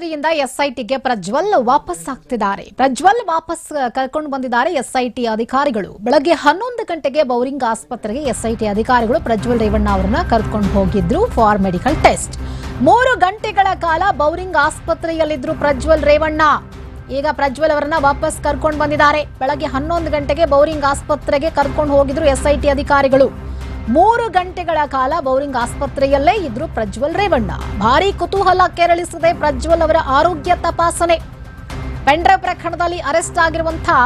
ಆಸ್ಪತ್ರೆಯಿಂದ ಎಸ್ಐಟಿಗೆ ಪ್ರಜ್ವಲ್ ವಾಪಸ್ ಆಗ್ತಿದ್ದಾರೆ. ಪ್ರಜ್ವಲ್ ವಾಪಸ್ ಕರ್ಕೊಂಡು ಬಂದಿದ್ದಾರೆ ಎಸ್ಐಟಿ ಅಧಿಕಾರಿಗಳು. ಬೆಳಗ್ಗೆ ಹನ್ನೊಂದು ಗಂಟೆಗೆ ಬೌರಿಂಗ್ ಆಸ್ಪತ್ರೆಗೆ ಎಸ್ಐಟಿ ಅಧಿಕಾರಿಗಳು ಪ್ರಜ್ವಲ್ ರೇವಣ್ಣ ಅವರನ್ನ ಕರೆದುಕೊಂಡು ಹೋಗಿದ್ರು ಫಾರ್ ಮೆಡಿಕಲ್ ಟೆಸ್ಟ್. ಮೂರು ಗಂಟೆಗಳ ಕಾಲ ಬೌರಿಂಗ್ ಆಸ್ಪತ್ರೆಯಲ್ಲಿದ್ರು ಪ್ರಜ್ವಲ್ ರೇವಣ್ಣ. ಈಗ ಪ್ರಜ್ವಲ್ ಅವರನ್ನ ವಾಪಸ್ ಕರ್ಕೊಂಡು ಬಂದಿದ್ದಾರೆ. ಬೆಳಗ್ಗೆ ಹನ್ನೊಂದು ಗಂಟೆಗೆ ಬೌರಿಂಗ್ ಆಸ್ಪತ್ರೆಗೆ ಕರ್ಕೊಂಡು ಹೋಗಿದ್ರು ಎಸ್ಐಟಿ ಅಧಿಕಾರಿಗಳು. ಮೂರು ಗಂಟೆಗಳ ಕಾಲ ಬೌರಿಂಗ್ ಆಸ್ಪತ್ರೆಯಲ್ಲೇ ಇದ್ರು ಪ್ರಜ್ವಲ್ ರೇವಣ್ಣ. ಭಾರಿ ಕುತೂಹಲ ಕೆರಳಿಸಿದೆ ಪ್ರಜ್ವಲ್ ಅವರ ಆರೋಗ್ಯ ತಪಾಸಣೆ. ಪೆಂಡ್ರ ಪ್ರಕರಣದಲ್ಲಿ ಅರೆಸ್ಟ್ ಆಗಿರುವಂತಹ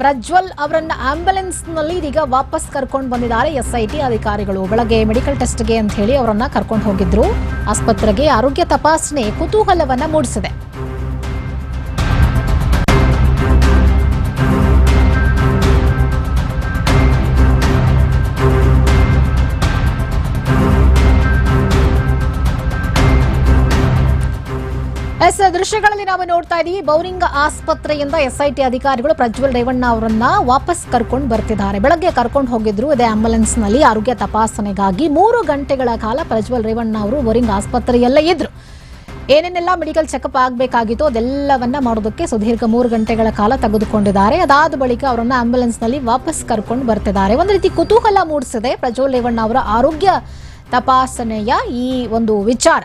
ಪ್ರಜ್ವಲ್ ಅವರನ್ನ ಆಂಬ್ಯುಲೆನ್ಸ್ನಲ್ಲಿ ಇದೀಗ ವಾಪಸ್ ಕರ್ಕೊಂಡು ಬಂದಿದ್ದಾರೆ ಎಸ್ಐಟಿ ಅಧಿಕಾರಿಗಳು. ಬೆಳಗ್ಗೆ ಮೆಡಿಕಲ್ ಟೆಸ್ಟ್ಗೆ ಅಂತ ಹೇಳಿ ಅವರನ್ನ ಕರ್ಕೊಂಡು ಹೋಗಿದ್ರು. ಆಸ್ಪತ್ರೆಗೆ ಆರೋಗ್ಯ ತಪಾಸಣೆ ಕುತೂಹಲವನ್ನ ಮೂಡಿಸಿದೆ. ಎಸ್, ದೃಶ್ಯಗಳಲ್ಲಿ ನಾವು ನೋಡ್ತಾ ಇದೀವಿ, ಬೌರಿಂಗ್ ಆಸ್ಪತ್ರೆಯಿಂದ ಎಸ್ಐಟಿ ಅಧಿಕಾರಿಗಳು ಪ್ರಜ್ವಲ್ ರೇವಣ್ಣ ಅವರನ್ನ ವಾಪಸ್ ಕರ್ಕೊಂಡು ಬರ್ತಿದ್ದಾರೆ. ಬೆಳಗ್ಗೆ ಕರ್ಕೊಂಡು ಹೋಗಿದ್ರು, ಇದೇ ಆಂಬ್ಯುಲೆನ್ಸ್ನಲ್ಲಿ ಆರೋಗ್ಯ ತಪಾಸಣೆಗಾಗಿ ಮೂರು ಗಂಟೆಗಳ ಕಾಲ ಪ್ರಜ್ವಲ್ ರೇವಣ್ಣ ಅವರು ಬೌರಿಂಗ್ ಆಸ್ಪತ್ರೆಯಲ್ಲೇ ಇದ್ರು. ಏನೇನೆಲ್ಲ ಮೆಡಿಕಲ್ ಚೆಕಪ್ ಆಗಬೇಕಾಗಿತ್ತು ಅದೆಲ್ಲವನ್ನ ಮಾಡೋದಕ್ಕೆ ಸುದೀರ್ಘ ಮೂರು ಗಂಟೆಗಳ ಕಾಲ ತೆಗೆದುಕೊಂಡಿದ್ದಾರೆ. ಅದಾದ ಬಳಿಕ ಅವರನ್ನ ಆಂಬ್ಯುಲೆನ್ಸ್ನಲ್ಲಿ ವಾಪಸ್ ಕರ್ಕೊಂಡು ಬರ್ತಿದ್ದಾರೆ. ಒಂದು ರೀತಿ ಕುತೂಹಲ ಮೂಡಿಸಿದೆ ಪ್ರಜ್ವಲ್ ರೇವಣ್ಣ ಅವರ ಆರೋಗ್ಯ ತಪಾಸಣೆಯ ಈ ಒಂದು ವಿಚಾರ.